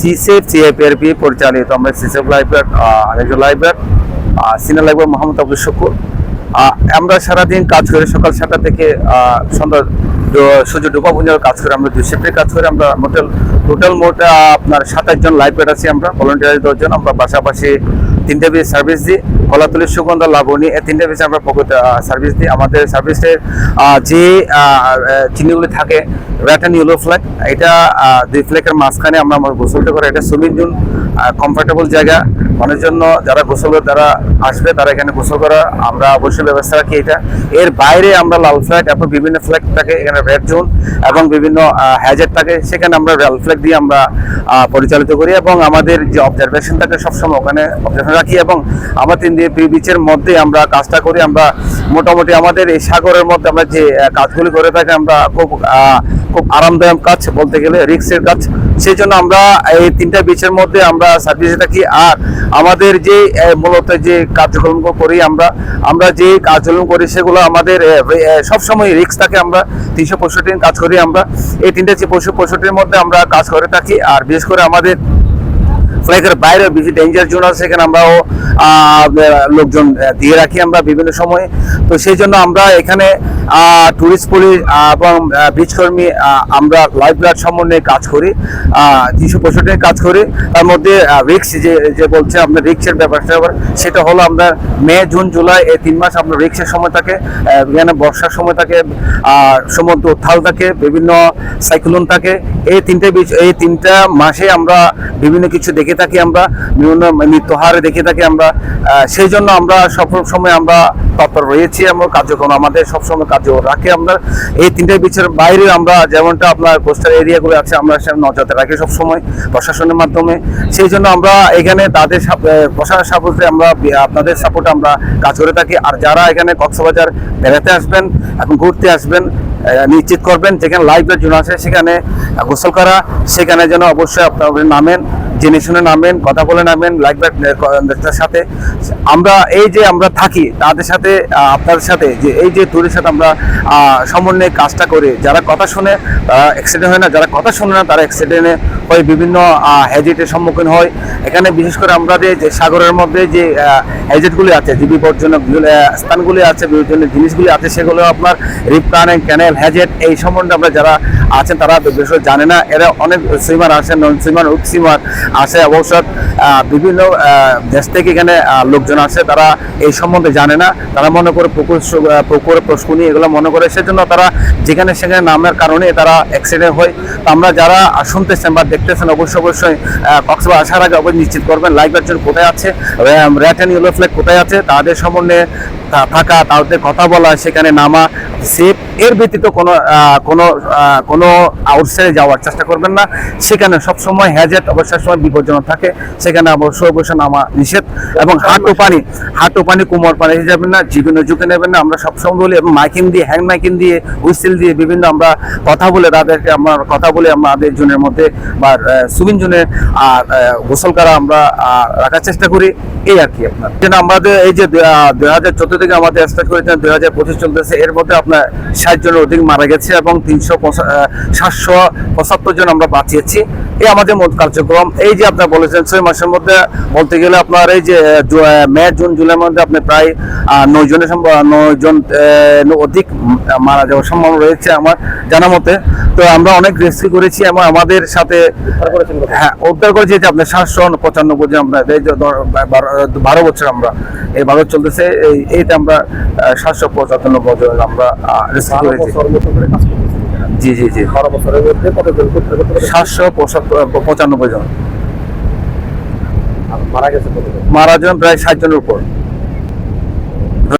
SeaSafe সিএপিআরপি পরিচালিত আমরা সিসেফ লাইব্রের আরেকজন librarian senior librarian Mohammad Abdul Shukur. আমরা সারাদিন কাজ করে, সকাল সাতটা থেকে সন্ধ্যা সূর্য ডোবা পর্যন্ত কাজ করে, আমরা দুই শিফটে কাজ করে, আমরা মোটেল টোটাল মোট আপনার সাতাশ জন লাইব্রের আছি আমরা ভলেন্টিয়ার দশজন, আমরা পাশাপাশি তিনটে পিস সার্ভিস দিই কলাতলি সুগন্ধ লাবণী এই তিনটা পিস আমরা প্রকৃত সার্ভিস দিই। আমাদের সার্ভিসের যে আহ, থাকে অ্যান্ড ইউলো ফ্ল্যাগ এটা দুই ফ্ল্যাগের মাঝখানে আমরা আমার গোসলটা করে। এটা সুইমিং জুন কমফোর্টেবল জায়গা। জন্য যারা গোসল যারা আসবে, তারা এখানে গোসল করা, আমরা অবশ্যই ব্যবস্থা রাখি এটা। এর বাইরে আমরা লাল ফ্ল্যাগ এবং বিভিন্ন ফ্ল্যাগ থাকে, এখানে রেড জোন এবং বিভিন্ন হ্যাজেট থাকে, সেখানে আমরা লাল ফ্ল্যাগ দিয়ে আমরা পরিচালিত করি এবং আমাদের যে অবজারভেশন থাকে সবসময় ওখানে অবজারভেশন রাখি এবং আমার তিন দিয়ে বিচের মধ্যে আমরা কাজটা করি। আমরা মোটামুটি আমাদের এই সাগরের মধ্যে আমরা যে কাজগুলি করে থাকি, আমরা খুব খুব আরামদায়ক কাজ বলতে গেলে রিক্সের কাজ। সেই জন্য আমরা এই তিনটা বিচের মধ্যে আমরা সার্ভিসে থাকি। আর আমাদের যে মূলত যে কার্যক্রম করি আমরা আমরা যে কার্যক্রম করি সেগুলো আমাদের সবসময় রিক্স থাকে আমরা, তিনশো পঁয়ষট্টি কাজ করি আমরা। এই তিনটা যে পঁয়ষট্টি মধ্যে আমরা কাজ করে থাকি, আর বিশেষ করে আমাদের ফ্লাইটের বাইরে বেশি ডেঞ্জার জোন আছে, সেখানে আমরাও লোকজন দিয়ে রাখি আমরা বিভিন্ন সময়ে। তো সেই জন্য আমরা এখানে টুরিস্ট পুলিশ এবং বিচ কর্মী আমরা লাইফ গার্ড সমন্বয়ে কাজ করি তিনশো পঁয়ষট্টি কাজ করি। তার মধ্যে রিক্স যে যে বলছে আপনার রিক্সের ব্যাপারটা সেটা হলো আমরা মে, জুন, জুলাই এই তিন মাস আপনার রিক্সের সময় থাকে এখানে বর্ষার সময় থাকে সমুদ্র উত্থাল থাকে, বিভিন্ন সাইক্লোন থাকে। এই তিনটে এই তিনটা মাসে আমরা বিভিন্ন কিছু দেখে থাকি আমরা, বিভিন্ন মৃত্যুহার দেখে থাকি আমরা সেই জন্য আমরা সব সময় আমরা তৎপর রয়েছি। আমরা কার্যক্রম আমাদের সবসময় কার্য রাখি আমরা। এই তিনটে বীচের বাইরে আমরা যেমনটা আপনার কোস্টাল এরিয়াগুলো আছে, আমরা সে নজরে রাখি সবসময় প্রশাসনের মাধ্যমে। সেই জন্য আমরা এখানে তাদের প্রশাসনের সাপোর্টে আমরা, আপনাদের সাপোর্টে আমরা কাজ করে থাকি। আর যারা এখানে কক্সবাজার বেড়াতে আসবেন, এখন ঘুরতে আসবেন নিশ্চিত করবেন, যেখানে লাইভের জন্য আছে সেখানে গোসল করা, সেখানে যেন অবশ্যই আপনারা নামেন। জেনে শুনে নামবেন কথা বলে নামবেন লাইফগার্ডের সাথে আমরা এই যে আমরা থাকি, তাদের সাথে আপনাদের সাথে, যে এই যে ট্যুরের সাথে আমরা সমন্বয়ে কাজটা করি, যারা কথা শুনে, তারা অ্যাক্সিডেন্ট হয় না, যারা কথা শুনে না, তারা অ্যাক্সিডেন্টে হয়, বিভিন্ন হ্যাজিটের সম্মুখীন হয়। এখানে বিশেষ করে আমাদের যে সাগরের মধ্যে যে হ্যাজিটগুলি আছে যে বিপজ্জনক স্থানগুলি আছে, বিপজ্জনক জিনিসগুলি আছে, সেগুলো আপনার রিপ টার্নিং ক্যানেল হ্যাজেট এই সম্বন্ধে আমরা যারা আছেন, তারা বেশি জানে না। এরা অনেক সুইমার আসেন নন সুইমার উইক সুইমার আসে অবশ্য বিভিন্ন দেশ থেকে এখানে লোকজন আসে তারা এই সম্বন্ধে জানে না। তারা মনে করে পুকুর পুকুর প্রশ্নি এগুলো মনে করে। সেজন্য তারা যেখানে সেখানে নামের কারণে তারা অ্যাক্সিডেন্ট হয়। তো আমরা যারা শুনতেছেন বা দেখতেছেন, অবশ্যই অবশ্যই কক্সবাজার আসার আগে অবশ্যই নিশ্চিত করবেন লাইফ গার্জন কোথায় আছে রেড অ্যান্ড ইয়েলো ফ্ল্যাগ কোথায় আছে, তাদের সম্বন্ধে থাকা, তাদের কথা বলা, সেখানে নামা সেফ এর ব্যতীত কোনো কোনো কোনো আউটসাইডে যাওয়ার চেষ্টা করবেন না। সেখানে সবসময় হ্যাজেট অবশ্যই সময় বিপজ্জনক থাকে। সেখানে অবশ্যই অবশ্যই নামা নিষেধ এবং হাঁটু পানি হাঁটু পানি কোমর পানি যাবেন না, জীবন ঝুঁকে নেবেন না। আমরা সবসময় বলি এবং মাইকিং দিয়ে হ্যান্ড মাইকিং দিয়ে, হুইসেল দিয়ে বিভিন্ন আমরা কথা বলে তাদেরকে আমরা কথা বলে আমাদের জনের মধ্যে বা সুবিন জনের, আর গোসল করা আমরা রাখার চেষ্টা করি। এই আর কি আপনার। যেন আমাদের এই যে দুই হাজার চোদ্দ থেকে আমাদের স্টার্ট করেছেন, দুই হাজার পঁচিশ চলতেছে, এর মধ্যে আপনার ষাট জনের অধিক মারা গেছে এবং তিনশো সাতশো পঁচাত্তর জন আমরা বাঁচিয়েছি। এই আমাদের মোট কার্যক্রম। এই যে আপনার বলেছেন, ছয় মাসের মধ্যে বলতে গেলে আপনার এই যে মে, জুন জুলাইয়ের মধ্যে আপনি প্রায় নয় জনের নয় জন অধিক মারা যাওয়ার সম্ভাবনা রয়েছে আমার জানা মতে। তো আমরা অনেক রেস্কিউ করেছি এবং আমাদের সাথে হ্যাঁ উদ্ধার করেছি যে আপনার সাতশো পঁচানব্বই আমরা যে ধর- বারো- বছর আমরা এই বারো চলতেছে এই এইটা আমরা সাতশো পঁচানব্বই জন আমরা রেস্কিউ করেছি। জি জি জি। সাতশো পঁচানব্বই জন। মারা গেছে মারা যান প্রায় ষাট জনের উপর।